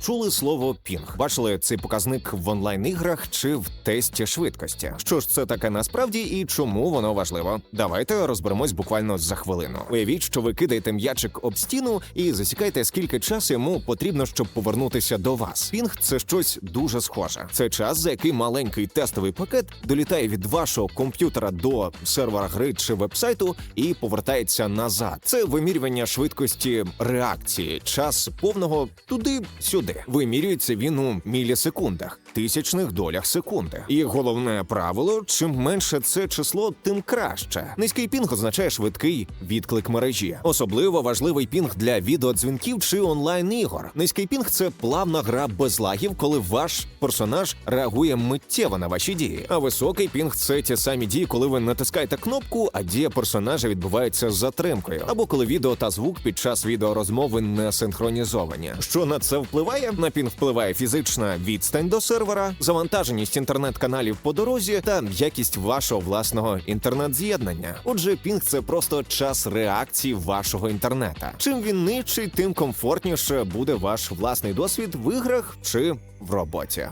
Чули слово пінг? Бачили цей показник в онлайн-іграх чи в тесті швидкості? Що ж це таке насправді і чому воно важливо? Давайте розберемось буквально за хвилину. Уявіть, що ви кидаєте м'ячик об стіну і засікаєте, скільки часу йому потрібно, щоб повернутися до вас. Пінг це щось дуже схоже. Це час, за який маленький тестовий пакет долітає від вашого комп'ютера до сервера гри чи вебсайту і повертається назад. Це вимірювання швидкості реакції, час повного туди-сюди. Вимірюється він у мілісекундах, тисячних долях секунди. І головне правило: чим менше це число, тим краще. Низький пінг означає швидкий відклик мережі. Особливо важливий пінг для відеодзвінків чи онлайн ігор. Низький пінг це плавна гра без лагів, коли ваш персонаж реагує миттєво на ваші дії. А високий пінг це ті самі дії, коли ви натискаєте кнопку, а дія персонажа відбувається з затримкою, або коли відео та звук під час відеорозмови не синхронізовані. Що на це впливає? На пінг впливає фізична відстань до сервера, завантаженість інтернет-каналів по дорозі та якість вашого власного інтернет-з'єднання. Отже, пінг це просто час реакції вашого інтернета. Чим він нижчий, тим комфортніше буде ваш власний досвід в іграх чи в роботі.